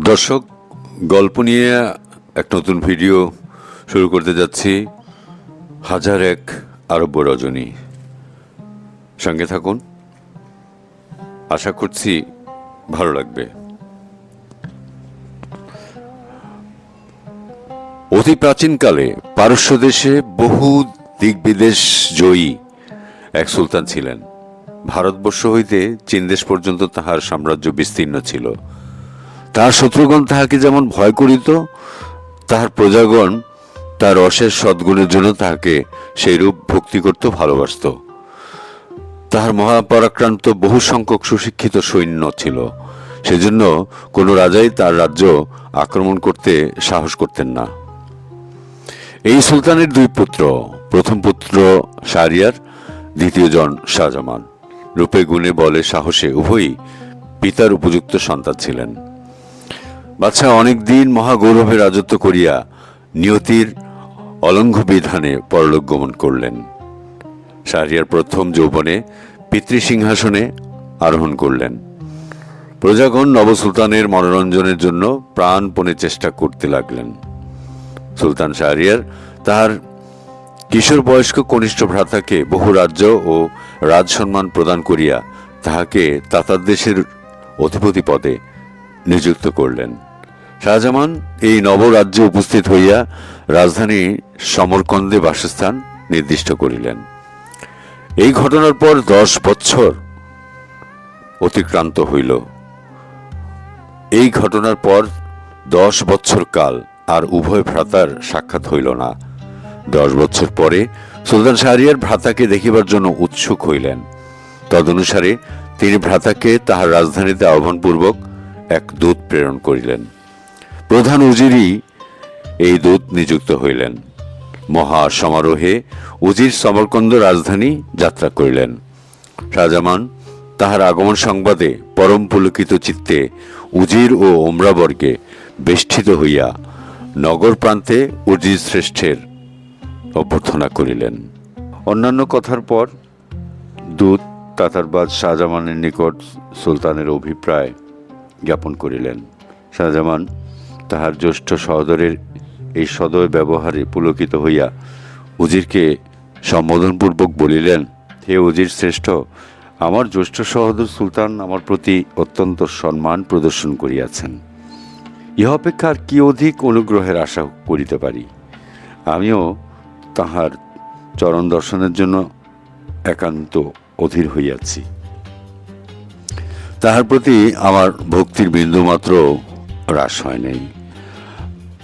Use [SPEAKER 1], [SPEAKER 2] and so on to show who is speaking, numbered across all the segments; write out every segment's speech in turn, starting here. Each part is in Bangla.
[SPEAKER 1] দর্শক, গল্প নিয়ে এক নতুন ভিডিও শুরু করতে যাচ্ছি। হাজার এক আরব্য রজনী। সঙ্গে থাকুন। আশা করছি ভালো লাগবে। অতি প্রাচীনকালে পারস্য দেশে বহু দিগ্বিদেশ জয়ী এক সুলতান ছিলেন। ভারতবর্ষ হইতে চীন দেশ পর্যন্ত তাহার সাম্রাজ্য বিস্তীর্ণ ছিল। তাহার শত্রুগণ তাহাকে যেমন ভয় করিত, তাহার প্রজাগণ তার অশেষ সদ্গুণের জন্য তাহাকে সেইরূপ ভক্তি করতে ভালোবাসত। তাহার মহাপরাক্রান্ত বহু সংখ্যক সুশিক্ষিত সৈন্য ছিল। সেজন্য কোনো রাজাই তার রাজ্য আক্রমণ করতে সাহস করতেন না। এই সুলতানের দুই পুত্র, প্রথম পুত্র শাহরিয়ার দ্বিতীয় জন শাহজামান। রূপে গুণে বলে সাহসে উভয়ই পিতার উপযুক্ত সন্তান ছিলেন। বাচ্চা অনেক দিন মহাগৌরবে রাজত্ব করিয়া নিয়তির অলঙ্ঘ বিধানে পরলোক গমন করলেন। শাহরিয়ার প্রথম যৌবনে পিতৃসিংহাসনে আরোহণ করলেন। প্রজাগণ নবসুলতানের মনোরঞ্জনের জন্য প্রাণপণে চেষ্টা করতে লাগলেন। সুলতান শাহরিয়ার তাহার কিশোর বয়স্ক কনিষ্ঠ ভ্রাতাকে বহু রাজ্য ও রাজসম্মান প্রদান করিয়া তাহাকে তাতার দেশের অধিপতি পদে নিযুক্ত করলেন। শাহজামান, এই নবরাজ্যে উপস্থিত হইয়া রাজধানী সমরকন্দে বাসস্থান নির্দিষ্ট করিলেন। এই ঘটনার পর দশ বছর অতিক্রান্ত হইল। এই ঘটনার পর দশ বৎসর কাল আর উভয় ভ্রাতার সাক্ষাৎ হইল না। দশ বৎসর পরে সুলতান শাহরিয়ার ভ্রাতাকে দেখিবার জন্য উৎসুক হইলেন। তদনুসারে তিনি ভ্রাতাকে তাহার রাজধানীতে আহ্বানপূর্বক এক দূত প্রেরণ করিলেন। প্রধান উজিরই এই দূত নিযুক্ত হইলেন। মহা সমারোহে উজির সমরকন্দ রাজধানী যাত্রা করিলেন। শাহজামান তাহার আগমন সংবাদে পরম পুলকিত চিত্তে উজির ও ওমরাবর্গে বেষ্টিত হইয়া নগর প্রান্তে উজির শ্রেষ্ঠের অভ্যর্থনা করিলেন। অন্যান্য কথার পর দূত তাতারবাদ শাহজামানের নিকট সুলতানের অভিপ্রায় জ্ঞাপন করিলেন। শাহজামান তাহার জ্যেষ্ঠ সহদরের এই সদয় ব্যবহারে পুলকিত হইয়া উজিরকে সম্বোধনপূর্বক বলিলেন, হে উজির শ্রেষ্ঠ, আমার জ্যেষ্ঠ সহদর সুলতান আমার প্রতি অত্যন্ত সম্মান প্রদর্শন করিয়াছেন। ইহা অপেক্ষা কি অধিক অনুগ্রহের আশা করিতে পারি। আমিও তাহার চরণ দর্শনের জন্য একান্ত অধীর হইয়াছি। তাহার প্রতি আমার ভক্তির বিন্দুমাত্র হ্রাস হয় নাই।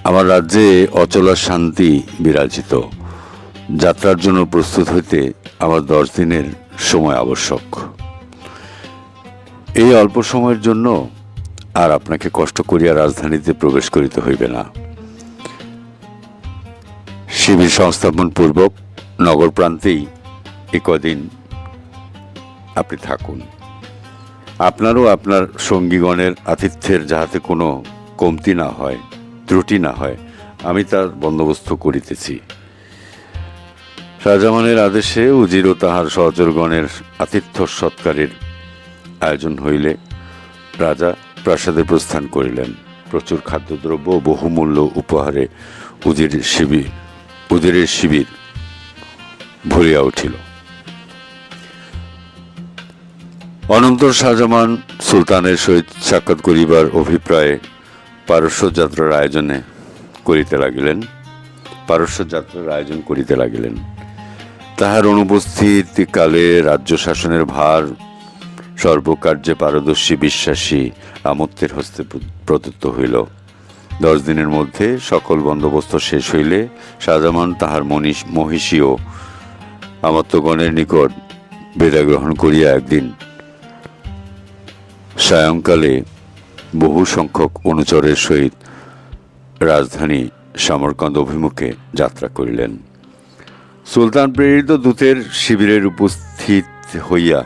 [SPEAKER 1] আমার রাজ্যে অচলা শান্তি বিরাজিত। যাত্রার জন্য প্রস্তুত হইতে আমার দশ দিনের সময় আবশ্যক। এই অল্প সময়ের জন্য আর আপনাকে কষ্ট করিয়া রাজধানীতে প্রবেশ করিতে হইবে না। শিবির সংস্থাপন পূর্বক নগর প্রান্তেই এ কদিন আপনি থাকুন। আপনারও আপনার সঙ্গীগণের আতিথ্যের যাহাতে কোনো কমতি না হয় ত্রুটি না হয়, আমি তার বন্দোবস্ত করিতেছি। শাহজামানের আদেশে উজির ও তাহার সহচরগণের আতিথ্য সৎকারের আয়োজন হইলে রাজা প্রাসাদে প্রস্থান করিলেন। প্রচুর খাদ্যদ্রব্য বহুমূল্য উপহারে উজির শিবির, উজিরের শিবির ভরিয়া উঠিল। অনন্তর শাহজামান সুলতানের সহিত সাক্ষাৎ করিবার অভিপ্রায়ে পারস্য যাত্রার আয়োজনে করিতে লাগিলেন, পারস্য যাত্রার আয়োজন করিতে লাগিলেন। তাহার অনুপস্থিত কালে রাজ্য শাসনের ভার, সর্বকার্যে পারদর্শী বিশ্বাসী আমত্তের হস্তে প্র- প্রদত্ত হইল। দশ দিনের মধ্যে সকল বন্দোবস্ত শেষ হইলে শাহজামান তাহার মনীষ, মহিষী ও আমত্তগণের নিকট বিদায় গ্রহণ করিয়া একদিন সায়ংকালে বহু সংখ্যক অনুচরের সহিত রাজধানী সমরকন্দ অভিমুখে যাত্রা করিলেন। সুলতান প্রেরিত দূতের শিবিরের উপস্থিত হইয়া,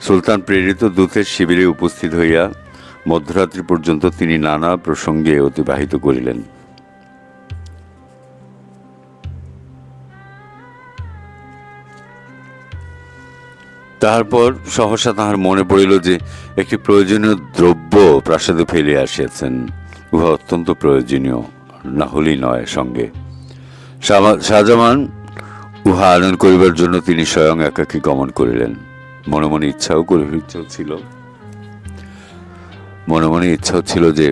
[SPEAKER 1] সুলতান প্রেরিত দূতের শিবিরে উপস্থিত হইয়া মধ্যরাত্রি পর্যন্ত তিনি নানা প্রসঙ্গে অতিবাহিত করিলেন। তারপর সহসা তাহার মনে পড়িল যে একটি প্রয়োজনীয় দ্রব্য প্রাসাদে ফেলে আসিয়াছেন। উহা অত্যন্ত প্রয়োজনীয়, না হলেই নয় সঙ্গে। শাহজামান উহা আনয়ন করিবার জন্য তিনি স্বয়ং একাকী গমন করিলেন। মনে মনে ইচ্ছাও ইচ্ছাও ছিল। মনে মনে ইচ্ছাও ছিল যে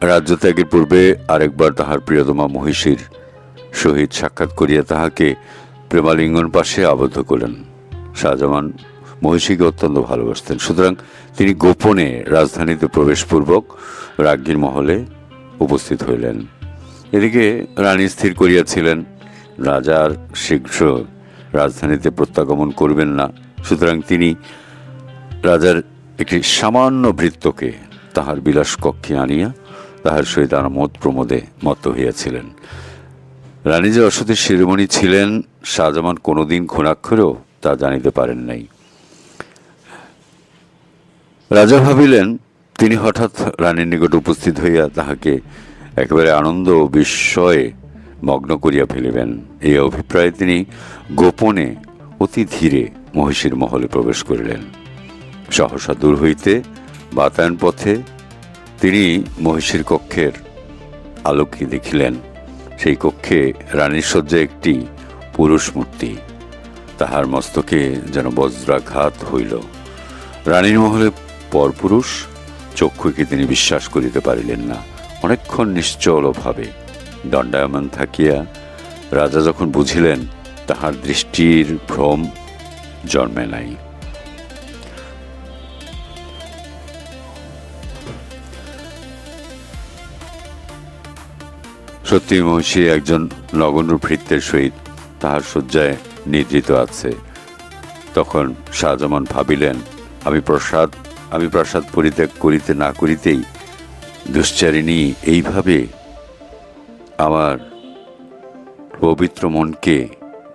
[SPEAKER 1] রাজ্য ত্যাগের পূর্বে আরেকবার তাহার প্রিয়তমা মহিষীর সহিত সাক্ষাৎ করিয়া তাহাকে প্রেমালিঙ্গন পাশে আবদ্ধ করলেন শাহজামান মহিষীকে অত্যন্ত ভালোবাসতেন। সুতরাং তিনি গোপনে রাজধানীতে প্রবেশপূর্বক রাজ্ঞীর মহলে উপস্থিত হইলেন। এদিকে রানী স্থির করিয়াছিলেন রাজার শীঘ্র রাজধানীতে প্রত্যাগমন করবেন না। সুতরাং তিনি রাজার একটি সামান্য বৃত্তকে তাহার বিলাস কক্ষে আনিয়া তাহার সহিত আমোদ প্রমোদে মত্ত হইয়াছিলেন। রানী যে অসতের শিরোমণি ছিলেন, শাহজামান কোনোদিন ঘুণাক্ষরেও তা জানিতে পারেন নাই। রাজা ভাবিলেন, তিনি হঠাৎ রানীর নিকট উপস্থিত হইয়া তাহাকে একেবারে আনন্দ ও বিস্ময়ে মগ্ন করিয়া ফেলিবেন। এই অভিপ্রায়ে তিনি গোপনে অতি ধীরে মহিষীর মহলে প্রবেশ করিলেন। সহসা দূর হইতে বাতায়ন পথে তিনি মহিষীর কক্ষের আলোকে দেখিলেন। সেই কক্ষে রানীর সজ্জা একটি পুরুষ মূর্তি তাহার মস্তকে যেন বজ্রাঘাত হইল। রানীর মহলে পরপুরুষ, চক্ষুকে তিনি বিশ্বাস করিতে পারিলেন না। অনেকক্ষণ নিশ্চলভাবে দণ্ডায়মান থাকিয়া রাজা যখন বুঝিলেন, তাহার দৃষ্টির ভ্রম জন্মে নাই। সত্যি মহিষী একজন নগণ্য ভৃত্যের সহিত তাহার শয্যায় নিদ্রিত আছে। তখন শাহজামান ভাবিলেন, আমি প্রসাদ, আমি প্রাসাদ পরিত্যাগ করিতে না করিতেই দুশ্চারিণী এইভাবে আমার পবিত্র মনকে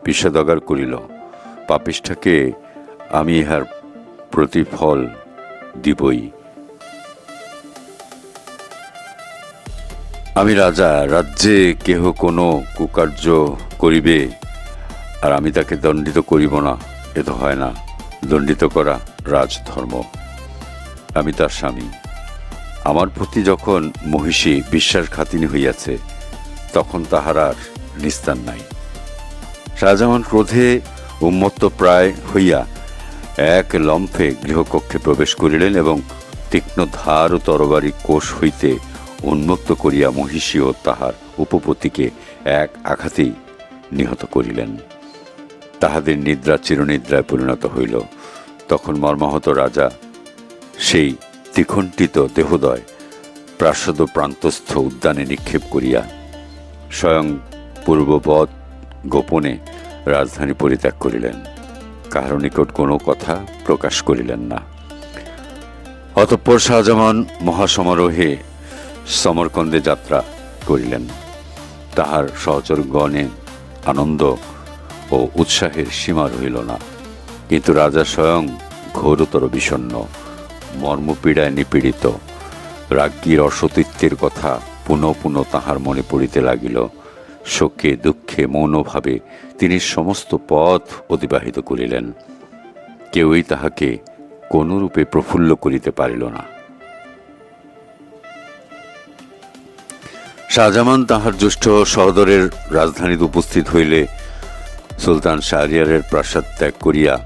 [SPEAKER 1] বিষাদগার করিল। পাপিষ্ঠাকে আমি ইহার প্রতিফল দিবই। আমি রাজা, রাজ্যে কেহ কোনো কুকার্য করিবে আর আমি তাকে দণ্ডিত করিব না, এ তো হয় না। দণ্ডিত করা রাজধর্ম। আমি তার স্বামী। আমার প্রতি যখন মহিষী বিশ্বাস বিশ্বাসঘাতিনী হইয়াছে, তখন তাহার আর নিস্তার নাই। শাহজাহান ক্রোধে উন্মত্ত প্রায় হইয়া এক লম্ফে গৃহকক্ষে প্রবেশ করিলেন এবং তীক্ষ্ণ ধার ও তরবারি কোষ হইতে উন্মুক্ত করিয়া মহিষী ও তাহার উপপতিকে এক আঘাতেই নিহত করিলেন। তাহাদের নিদ্রা চিরনিদ্রায় পরিণত হইল। তখন মর্মাহত রাজা সেই ত্রিখণ্ডিত দেহদয় প্রাসাদ প্রান্তস্থ উদ্যানে নিক্ষেপ করিয়া স্বয়ং পূর্ববৎ গোপনে রাজধানী পরিত্যাগ করিলেন। কাহার নিকট কোনো কথা প্রকাশ করিলেন না। অতঃপর শাহজামান মহাসমারোহে সমরকন্দে যাত্রা করিলেন। তাহার সহচরগণে আনন্দ ও উৎসাহের সীমা রহিল না। কিন্তু রাজা স্বয়ং ঘোরতর বিষণ্ণ, মর্মপীড়ায় নিপীড়িত। রাজ্ঞীর অসতীত্বের কথা পুনঃ পুনঃ তাহার মনে পড়িতে লাগিল। শোকে, দুঃখে, মৌনভাবে তিনি সমস্ত পথ অতিবাহিত করিলেন। কেউই তাহাকে কোনরূপে প্রফুল্ল করিতে পারিল না। শাহজামান তাহার জ্যেষ্ঠ সহদরের রাজধানীতে উপস্থিত হইলে সুলতান শাহরিয়ারের প্রাসাদ ত্যাগ করিয়া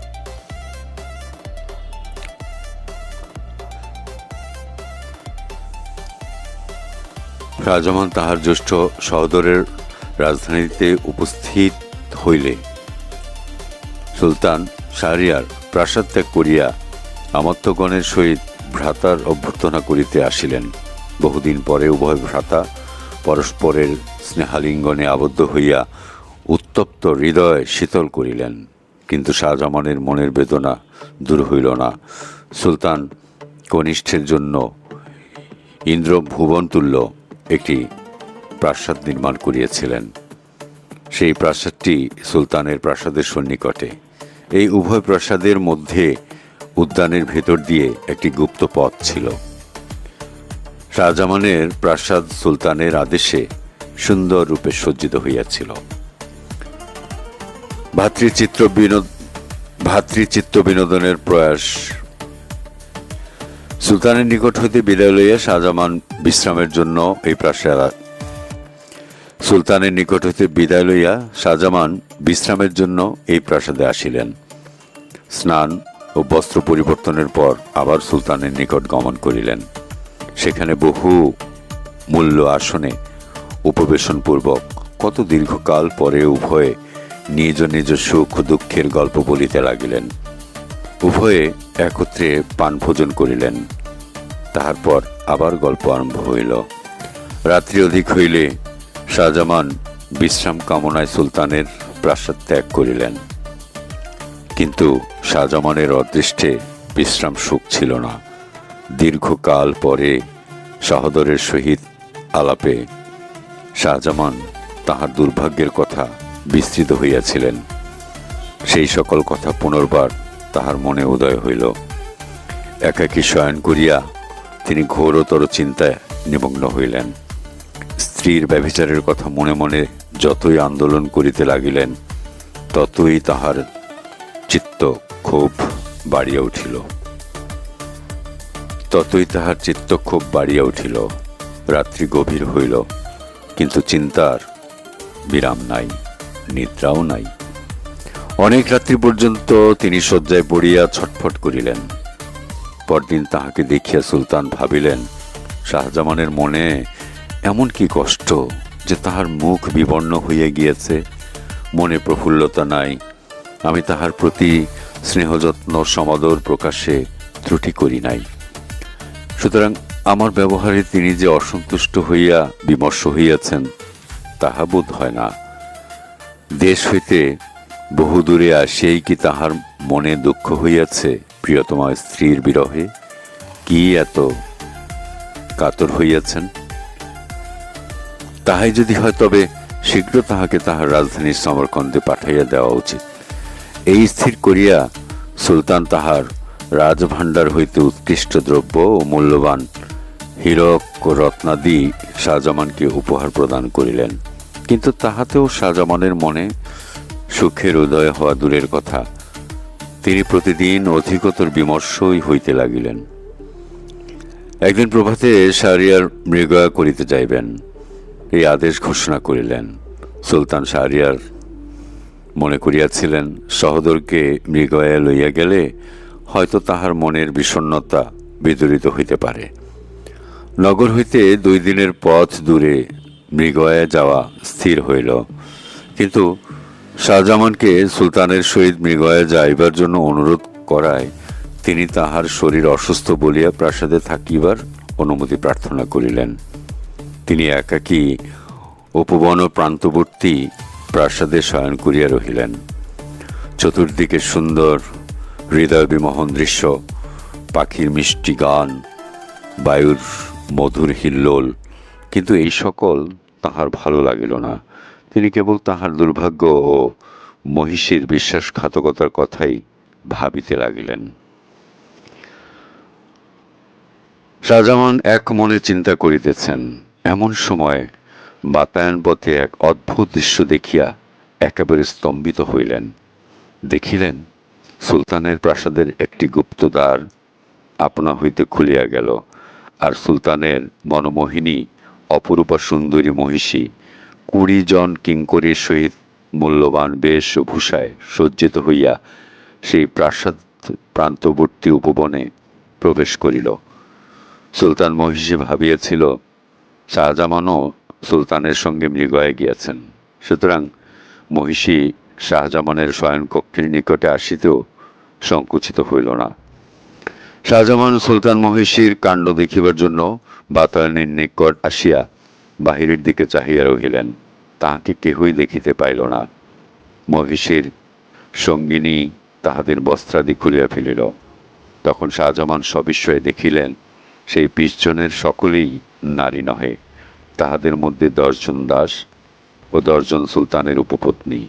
[SPEAKER 1] শাহজামান তাহার জ্যেষ্ঠ সহদরের রাজধানীতে উপস্থিত হইলে। সুলতান শাহরিয়ার প্রাসাদ ত্যাগ করিয়া আমাত্যগণের সহিত ভ্রাতার অভ্যর্থনা করিতে আসিলেন। বহুদিন পরে উভয় ভ্রাতা পরস্পরের স্নেহালিঙ্গনে আবদ্ধ হইয়া উত্তপ্ত হৃদয় শীতল করিলেন, কিন্তু শাহজামানের মনের বেদনা দূর হইল না। সুলতান কনিষ্ঠের জন্য ইন্দ্র ভুবনতুল্য একটি প্রাসাদ নির্মাণ করিয়াছিলেন। সেই প্রাসাদটি সুলতানের প্রাসাদের সন্নিকটে। এই উভয় প্রাসাদের মধ্যে উদ্যানের ভেতর দিয়ে একটি গুপ্ত পথ ছিল। শাহজামানের প্রাসাদ সুলতানের আদেশে সুন্দর রূপে সজ্জিত হইয়াছিল। ভাতৃচিত্র বিনোদ ভাতৃচিত্ত বিনোদনের প্রয়াস। সুলতানের নিকট হইতে বিদায় লইয়া শাহজামান বিশ্রামের জন্য এই প্রাসাদ সুলতানের নিকট হইতে বিদায় লইয়া শাহজামান বিশ্রামের জন্য এই প্রাসাদে আসিলেন। স্নান ও বস্ত্র পরিবর্তনের পর আবার সুলতানের নিকট গমন করিলেন। সেখানে বহু মূল্য আসনে উপবেশনপূর্বক কত দীর্ঘকাল পরে উভয়ে নিজ নিজ সুখ দুঃখের গল্প বলিতে লাগিলেন। উভয়ে একত্রে পান ভোজন করিলেন। তাহার পর আবার গল্প আরম্ভ হইল। রাত্রি অধিক হইলে শাহজামান বিশ্রাম কামনায় সুলতানের প্রাসাদ ত্যাগ করিলেন। কিন্তু শাহজামানের অদৃষ্টে বিশ্রাম সুখ ছিল না। দীর্ঘকাল পরে সহদরের সহিত আলাপে শাহজামান তাহার দুর্ভাগ্যের কথা বিস্তৃত হইয়াছিলেন। সেই সকল কথা পুনর্বার তাহার মনে উদয় হইল। একাকী শয়ন করিয়া তিনি ঘোরতর চিন্তায় নিমগ্ন হইলেন। স্ত্রীর ব্যভিচারের কথা মনে মনে যতই আন্দোলন করিতে লাগিলেন, ততই তাহার চিত্ত ক্ষোভ বাড়িয়া উঠিল। ততই তাহার চিত্ত ক্ষোভ বাড়িয়া উঠিল। রাত্রি গভীর হইল, কিন্তু চিন্তার বিরাম নাই। নিদ্রাও নাই। অনেক রাত্রি পর্যন্ত তিনি শয্যায় পড়িয়া ছটফট করিলেন। পরদিন তাহাকে দেখিয়া সুলতান ভাবিলেন, শাহজামানের মনে এমন কি কষ্ট যে তাহার মুখ বিবর্ণ হইয়া গিয়েছে। মনে প্রফুল্লতা নাই। আমি তাহার প্রতি স্নেহযত্ন, সমাদর প্রকাশে ত্রুটি করি নাই। সুতরাং আমার ব্যবহারে তিনি যে অসন্তুষ্ট হইয়া বিমর্ষ হইয়াছেন, তাহা বোধ হয় না। দেশ হইতে বহুদূরে আসিয়াই কি তাহার মনে দুঃখ হইয়াছে, প্রিয়তমা স্ত্রীর বিরহে? কি এত কাতর হইয়াছেন? তাহাই যদি হয় তবে শীঘ্র তাহাকে তাহার রাজধানীর সমরকন্দে পাঠাইয়া দেওয়া উচিত। এই স্থির করিয়া সুলতান তাহার রাজভাণ্ডার হইতে উৎকৃষ্ট দ্রব্য ও মূল্যবান হীরক ও রত্নাদি শাহজামানকে উপহার প্রদান করিলেন। কিন্তু তাহাতেও শাহজামানের মনে সুখের উদয় হওয়া দূরের কথা। তিনি প্রতিদিন অধিকতর বিমর্ষই হইতে লাগিলেন। একদিন প্রভাতে শাহরিয়ার মৃগয়া করিতে যাইবেন। এই আদেশ ঘোষণা করিলেন। সুলতান শাহরিয়ার মনে করিয়াছিলেন, সহদরকে মৃগয়া লইয়া গেলে হয়তো তাহার মনের বিষণ্ণতা বিদরিত হইতে পারে। নগর হইতে দুই দিনের পথ দূরে মৃগয়া যাওয়া স্থির হইল। কিন্তু শাহজামানকে সুলতানের সহিত মৃগয়া যাইবার জন্য অনুরোধ করায় তিনি তাহার শরীর অসুস্থ বলিয়া প্রাসাদে থাকিবার অনুমতি প্রার্থনা করিলেন। তিনি একাকী উপবন প্রান্তবর্তী প্রাসাদে শয়ন করিয়া রহিলেন। চতুর্দিকে সুন্দর হৃদয় বিমোহন দৃশ্য, পাখির মিষ্টি গান, বায়ুর মধুর হিল্লোল। কিন্তু এই সকল তাহার ভালো লাগিল না। তিনি কেবল তাহার দুর্ভাগ্য ও মহিষীর বিশ্বাসঘাতকতার কথাই ভাবিতে লাগিলেন। শাহজামান এক মনে চিন্তা করিতেছেন, এমন সময় বাতায়ন পথে এক অদ্ভুত দৃশ্য দেখিয়া একেবারে স্তম্ভিত হইলেন। দেখিলেন, সুলতানের প্রাসাদের একটি গুপ্তদ্বার আপনা হইতে খুলিয়া গেল, আর সুলতানের মনমোহিনী অপরূপা সুন্দরী মহিষী, কুড়ি জন কিঙ্করের সহিত মূল্যবান বেশ ভূষায় সজ্জিত হইয়া সেই প্রাসাদ প্রান্তবর্তী উপবনে প্রবেশ করিল। সুলতান মহিষী ভাবিয়াছিল, শাহজামানও সুলতানের সঙ্গে মৃগয়ে গিয়াছেন। সুতরাং মহিষী শাহজামানের শয়নকক্ষের নিকটে আসিতেও সংকুচিত হইল না। শাহজামান সুলতান মহিষীর কাণ্ড দেখিবার জন্য বাতায়নের নিকট আসিয়া বাহিরের দিকে চাহিয়া রহিলেন। তাহাকে কেহই দেখিতে পাইল না। মহিষীর সঙ্গিনী তাহাদের বস্ত্রাদি খুলিয়া ফেলিল। তখন শাহজামান সবিস্ময়ে দেখিলেন, সেই বিশজনের সকলেই নারী নহে। তাহাদের মধ্যে দশজন দাস ও দশজন সুলতানের উপপত্নী।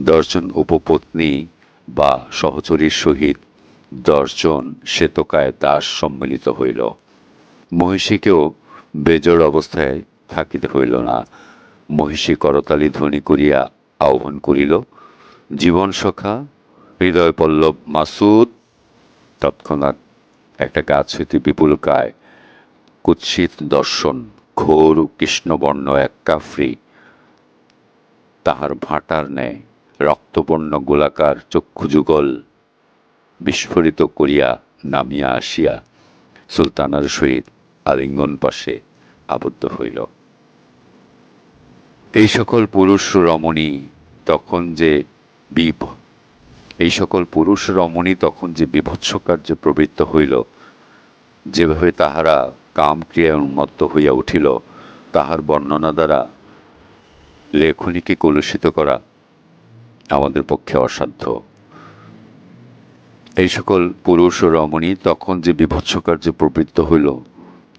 [SPEAKER 1] দশজন উপপত্নী বা সহচরীর সহিত দশজন শ্বেতকায় দাস সম্মিলিত হইল। মহিষীকেও বেজর অবস্থায় থাকিতে হইল না। মহিষী করতালি ধ্বনি করিয়া আহ্বান করিল, জীবন সখা, হৃদয় পল্লব মাসুদ। তৎক্ষণাৎ একটা গাছ হইতে বিপুল কায়। কুৎসিত দর্শন, ঘোর কৃষ্ণবর্ণ এক কাফরি। তাহার ভাটার ন্যায় রক্তবর্ণ গোলাকার চক্ষুযুগল বিস্ফোরিত করিয়া নামিয়া আসিয়া সুলতানার সহিত আলিঙ্গন পাশে আবদ্ধ হইল। এই সকল পুরুষ রমণী তখন যে বিভ এই সকল পুরুষ রমণী তখন যে বিভৎস কার্যে প্রবৃত্ত হইল, যেভাবে তাহারা কাম ক্রিয়ায় উন্মত্ত হইয়া উঠিল, তাহার বর্ণনা দ্বারা লেখনীকে কলুষিত করা আমাদের পক্ষে অসাধ্য। এই সকল পুরুষ ও রমণী তখন যে বিভৎস কার্যে প্রবৃত্ত হইল,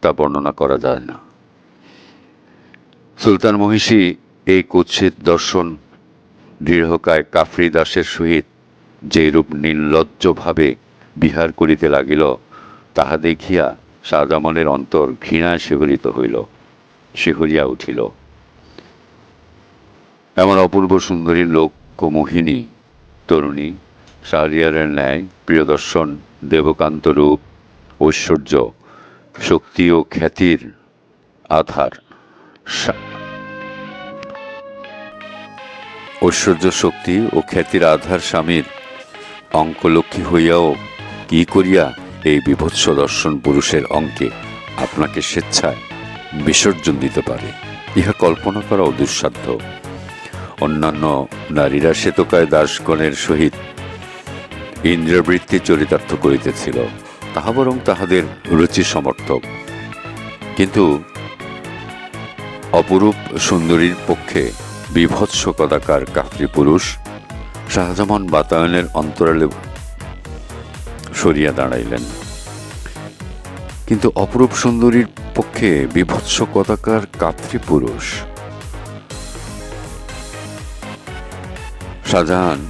[SPEAKER 1] তা বর্ণনা করা যায় না। সুলতান মহিষী এই কুৎসিত দর্শন দৃঢ়কায় কাফরি দাসের সহিত যেরূপ নির্লজ্জভাবে বিহার করিতে লাগিল, তাহা দেখিয়া শাহজামানের অন্তর ঘৃণায় শিহরিত হইল, শিহরিয়া উঠিল। এমন অপূর্ব সুন্দরী লোক মোহিনী, তরুণী শাহরিয়ারের ন্যায়, প্রিয়দর্শন, দেবকান্ত রূপ, ঐশ্বর্য, শক্তি ও খ্যাতির আধার। ঐশ্বর্য, শক্তি ও খ্যাতির আধার স্বামীর অঙ্কলক্ষ্মী হইয়াও কি করিয়া এই বিভৎস দর্শন পুরুষের অঙ্কে আপনাকে স্বেচ্ছায় বিসর্জন দিতে পারে? ইহা কল্পনা করা দুঃসাধ্য। অন্যান্য নারীরা শ্বেতকায় দাসগণের সহিত ইন্দ্রবৃত্তি চরিতার্থ করিতেছিল, তাহা বরং তাহাদের রুচি সমর্থক কিন্তু অপরূপ সুন্দরীর পক্ষে বিভৎস কদাকার কাফরি পুরুষ শাহজামান বাতায়নের অন্তরালে সরিয়া দাঁড়াইলেন। কিন্তু অপরূপ সুন্দরীর পক্ষে বিভৎস কদাকার কাফরি পুরুষ শাহজাহান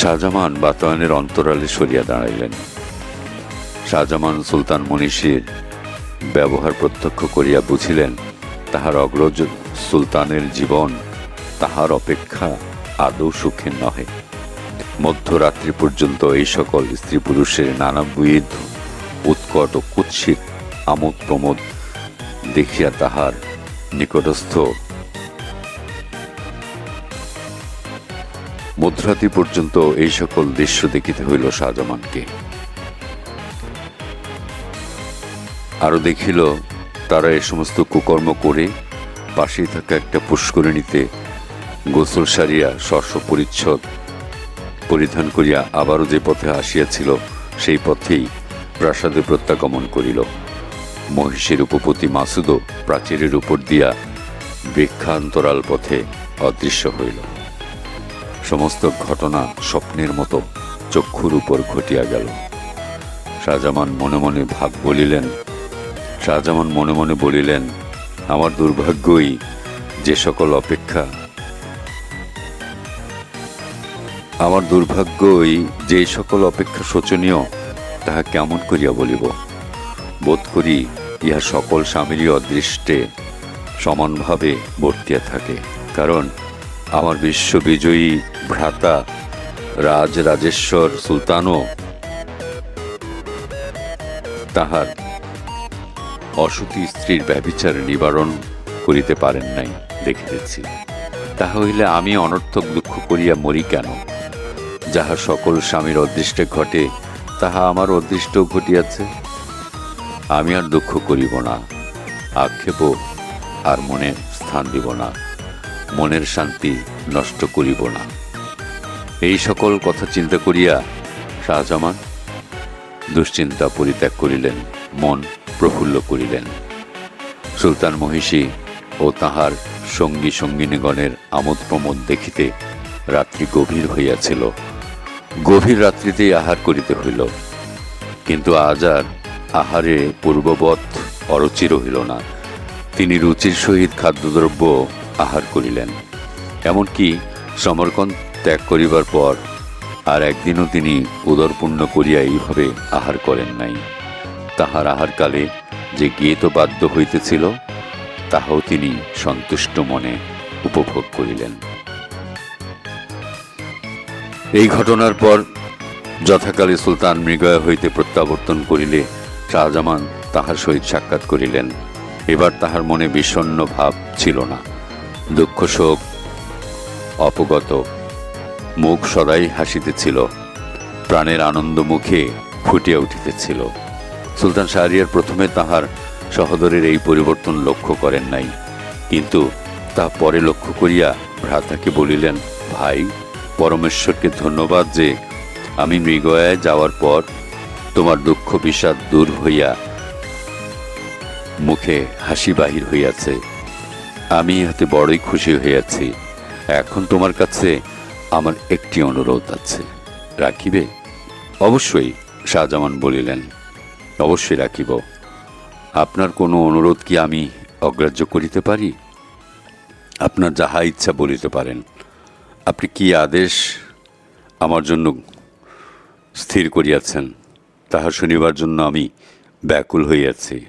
[SPEAKER 1] শাহজামান বাতায়নের অন্তরালে সরিয়া দাঁড়াইলেন। শাহজামান সুলতান মনীষীর ব্যবহার প্রত্যক্ষ করিয়া বুঝিলেন, তাহার অগ্রজ সুলতানের জীবন তাহার অপেক্ষা আদৌ সুখের নহে। মধ্যরাত্রি পর্যন্ত এই সকল স্ত্রী পুরুষের নানাবিধ উৎকট ও কুৎসিত আমোদ প্রমোদ দেখিয়া তাহার নিকটস্থ মধ্যরাত্রি পর্যন্ত এই সকল দৃশ্য দেখিতে হইল শাহজামানকে। আরও দেখিল, তারা এ সমস্ত কুকর্ম করে পাশেই থাকা একটা পুষ্করিণীতে গোসল সারিয়া শস্য পরিচ্ছদ পরিধান করিয়া আবারও যে পথে আসিয়াছিল, সেই পথেই প্রাসাদে প্রত্যাগমন করিল। মহিষের উপপতি মাসুদও প্রাচীরের উপর দিয়া বৃক্ষান্তরাল পথে অদৃশ্য হইল। সমস্ত ঘটনা স্বপ্নের মতো চক্ষুর উপর ঘটিয়া গেল। শাহজামান মনে মনে ভাব বলিলেন, শাহজামান মনে মনে বলিলেন, আমার দুর্ভাগ্যই যে সকল অপেক্ষা। আমার দুর্ভাগ্যই যে সকল অপেক্ষা শোচনীয়, তাহা কেমন করিয়া বলিব? বোধ করি ইহা সকল স্বামীরই অদৃষ্টে সমানভাবে বর্তিয়া থাকে। কারণ আমার বিশ্ববিজয়ী ভ্রাতা রাজ রাজেশ্বর সুলতানও তাহার অসতী স্ত্রীর ব্যভিচার নিবারণ করিতে পারেন নাই দেখিতেছি। তাহা হইলে আমি অনর্থক দুঃখ করিয়া মরি কেন? যাহা সকল স্বামীর অদৃষ্টে ঘটে, তাহা আমার অদৃষ্টও ঘটিয়াছে। আমি আর দুঃখ করিব না আক্ষেপ আর মনে স্থান দিব না। মনের শান্তি নষ্ট করিব না। এই সকল কথা চিন্তা করিয়া শাহজামান দুশ্চিন্তা পরিত্যাগ করিলেন, মন প্রফুল্ল করিলেন। সুলতান মহিষী ও তাহার সঙ্গী সঙ্গিনীগণের আমোদ প্রমোদ দেখিতে রাত্রি গভীর হইয়াছিল। গভীর রাত্রিতেই আহার করিতে হইল। কিন্তু আজ আর আহারে পূর্ববৎ অরুচি রহিল না। তিনি রুচির সহিত খাদ্যদ্রব্য আহার করিলেন। এমনকি সমরকন ত্যাগ করিবার পর আর একদিনও তিনি উদরপূর্ণ করিয়া এইভাবে আহার করেন নাই। তাহার আহারকালে যে গীত বাদ্য হইতেছিল, তাহাও তিনি সন্তুষ্ট মনে উপভোগ করিলেন। এই ঘটনার পর যথাকালে সুলতান মৃগয়া হইতে প্রত্যাবর্তন করিলে শাহজামান তাহার সহিত সাক্ষাৎ করিলেন। এবার তাহার মনে বিষণ্ণ ভাব ছিল না। দুঃখ, শোক, অপগত। মুখ সদাই হাসিতেছিল প্রাণের আনন্দ মুখে ফুটিয়া উঠিতেছিল। সুলতান শাহরিয়ার প্রথমে তাহার সহদরের এই পরিবর্তন লক্ষ্য করেন নাই। কিন্তু তা পরে লক্ষ্য করিয়া ভ্রাতাকে বলিলেন, ভাই, পরমেশ্বরকে ধন্যবাদ যে আমি মৃগয়ায় যাওয়ার পর তোমার দুঃখ বিষাদ দূর হইয়া মুখে হাসি বাহির হইয়াছে। আমি ইহাতে বড়ই খুশি হইয়াছি। এখন তোমার কাছে আমার একটি অনুরোধ আছে। রাখিবে? অবশ্যই, শাহজামান বলিলেন। অবশ্যই রাখিব। আপনার কোনো অনুরোধ কি আমি অগ্রাহ্য করিতে পারি? আপনার যাহা ইচ্ছা বলিতে পারেন। আপনি কি আদেশ আমার জন্য স্থির করিয়াছেন? তাহা শুনিবার জন্য আমি ব্যাকুল হইয়াছি।